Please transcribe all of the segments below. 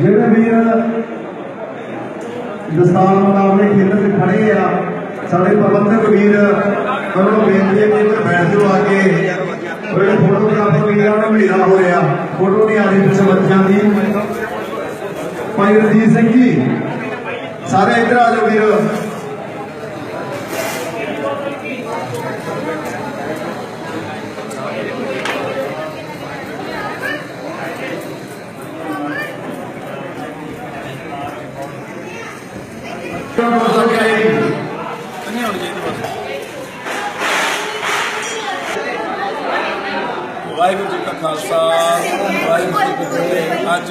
ਜਿਹੜੇ ਵੀਰ ਦਸਤਾਰ ਮੁਕਾਬਲੇ ਖੇਤਰ 'ਚ ਖੜੇ ਆ, ਸਾਡੇ ਪ੍ਰਬੰਧਕ ਵੀਰ ਵੱਲੋਂ ਬੇਨਤੀ ਹੈ ਕਿ ਇੱਧਰ ਬੈਠ ਜਾਓ ਆ ਕੇ ਜਿਹੜੇ ਫੋਟੋਗ੍ਰਾਫਰ ਵੀਰ ਆ ਉਹਨਾਂ ਨੂੰ ਹੋ ਰਿਹਾ। ਫੋਟੋ ਨਹੀਂ ਆ ਰਹੀ ਪਿੱਛੇ ਬੱਚਿਆਂ ਦੀ। ਭਾਈ ਰਣਜੀਤ ਸਿੰਘ ਜੀ, ਸਾਰੇ ਇੱਧਰ ਆ ਜਾਓ ਵੀਰ। ਵਾਹਿਗੁਰੂ ਜੀ ਕਾ ਖਾਲਸਾ, ਵਾਹਿਗੁਰੂ ਜੀ ਕੀ ਫਤਿਹ। ਅੱਜ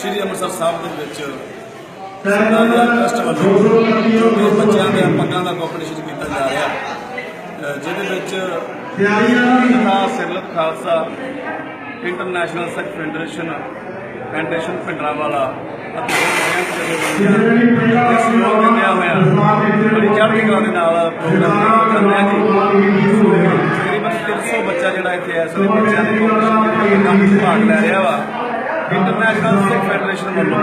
ਸ੍ਰੀ ਅੰਮ੍ਰਿਤਸਰ ਸਾਹਿਬ ਦੇ ਵਿੱਚ ਸਰਦਾਰ ਟਰਸਟ ਵੱਲੋਂ ਛੋਟੇ ਬੱਚਿਆਂ ਦੇ ਪੱਗਾਂ ਦਾ ਕੰਪੀਟੀਸ਼ਨ ਕੀਤਾ ਜਾ ਰਿਹਾ। ਜਿਹਦੇ ਵਿੱਚ ਤਿਆਰੀਆਂ ਦਾ ਸਿਰਲਤ Khalsa international Sikh federation federation Bhindranwale ਅਤੇ ਹੋਰ ਬੜੀਆਂ ਹੋਇਆ ਬੜੀ ਚੜ੍ਹਦੀ ਕਲਾ ਦੇ ਨਾਲ ਪ੍ਰੋਗਰਾਮ ਕਰਦੇ ਹਾਂ ਜੀ। ਤਕਰੀਬਨ 300 ਬੱਚਾ ਜਿਹੜਾ ਇੱਥੇ ਇਸ ਵੇਲੇ ਬੱਚਿਆਂ ਦੇ ਕੰਮ ਵਿੱਚ ਭਾਗ ਲੈ ਰਿਹਾ ਵਾ। ਇੰਟਰਨੈਸ਼ਨਲ ਸਿੱਖ ਫੈਡਰੇਸ਼ਨ ਵੱਲੋਂ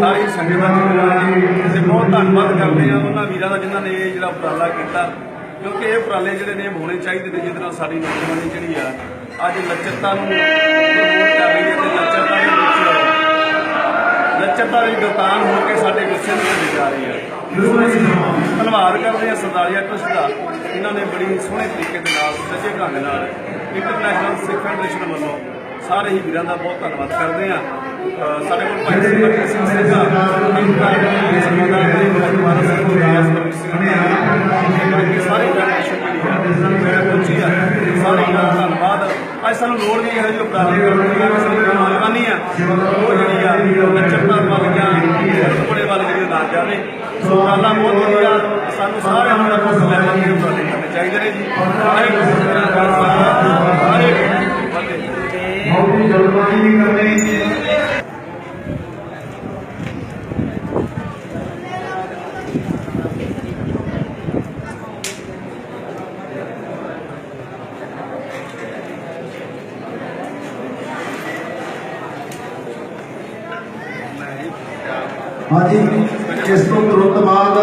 ਸਾਰੀ ਸੰਗਤ ਦਾ ਧੰਨਵਾਦ ਤੇ ਬਹੁਤ ਧੰਨਵਾਦ ਕਰਦੇ ਆ ਉਹਨਾਂ ਵੀਰਾਂ ਦਾ ਜਿਨ੍ਹਾਂ ਨੇ ਇਹ ਜਿਹੜਾ ਉਪਰਾਲਾ ਕੀਤਾ। ਕਿਉਂਕਿ ਇਹ ਉਪਰਾਲੇ ਜਿਹੜੇ ਨੇ ਹੋਣੇ ਚਾਹੀਦੇ ਨੇ, ਜਿਹਦੇ ਨਾਲ ਸਾਡੀ ਨੌਜਵਾਨੀ ਜਿਹੜੀ ਆ, ਅੱਜ ਲੱਚਰਤਾ ਨੂੰ ਪ੍ਰਮੋਟ ਕਰ ਰਹੀ ਹੈ ਤੇ ਲੱਚਰਤਾ ਦੇ ਵਿੱਚ ਲੱਚਰਤਾ ਦੀ ਦੁਕਾਨ ਹੋ ਕੇ ਸਾਡੇ ਗੁੱਸੇ ਨੂੰ ਜਾ ਰਹੀ ਹੈ ਧੰਨਵਾਦ ਕਰਦੇ ਹਾਂ ਸਰਦਾਰੀਆ ਟਰਸਟ ਦਾ। ਇਹਨਾਂ ਨੇ ਬੜੀ ਸੋਹਣੇ ਤਰੀਕੇ ਦੇ ਨਾਲ ਸੱਚੇ ਢੰਗ ਨਾਲ ਇੰਟਰਨੈਸ਼ਨਲ ਸਿੱਖ ਫੈਡਰੇਸ਼ਨ ਵੱਲੋਂ ਸਾਰੇ ਹੀ ਵੀਰਾਂ ਦਾ ਬਹੁਤ ਧੰਨਵਾਦ ਕਰਦੇ ਹਾਂ ਅਹ ਸਾਡੇ ਕੋਲ ਭਾਈ ਸਿੰਘ ਸਿੰਘ ਸੇਖਾ ਇੰਟਰ ਸਰਮਾਦਾ ਦੇ ਗੁਰਦੁਆਰਾ ਸਾਹਿਬ ਦੇ ਰਿਆਸ ਦੇ ਸਾਰੇ ਫੈਡਰੇਸ਼ਨ ਹੈ ਮੈਂ ਪੁੱਛੀ ਆ ਸਾਰੇ ਦਾ ਧੰਨਵਾਦ। ਅੱਜ ਸਾਨੂੰ ਲੋੜ ਨਹੀਂ ਹੈ ਜੋ ਉਪਰਾਲੇ ਕਰਨ ਦੀ ਆ ਉਹ ਜਿਹੜੀ ਆ ਨੱਚਣਾ ਵੱਲ ਜਾਂ ਬੜੇ ਵੱਲ ਜਿਹੜੀ ਨਾ ਜਾਵੇ। ਸੋ ਉਪਰਾਲਾ ਬਹੁਤ ਵਧੀਆ। ਸਾਨੂੰ ਸਾਰਿਆਂ ਨੂੰ ਆਪਸ ਲੈਵਲ ਦੇ ਉਪਰਾਲੇ ਕਰਨੇ ਚਾਹੀਦੇ ਨੇ ਜੀ। ਵਾਹਿਗੁਰੂ ਜੀ ਕਾ ਖਾਲਸਾ ਵਾਹਿਗੁਰੂ ਜੀ ਕੀ ਫਤਿਹ ਬਹੁਤ ਹੀ ਜਲਦਬਾਜ਼ੀ ਨਹੀਂ ਕਰਨੀ। ਹਾਂਜੀ। ਇਸ ਤੋਂ ਤੁਰੰਤ ਬਾਅਦ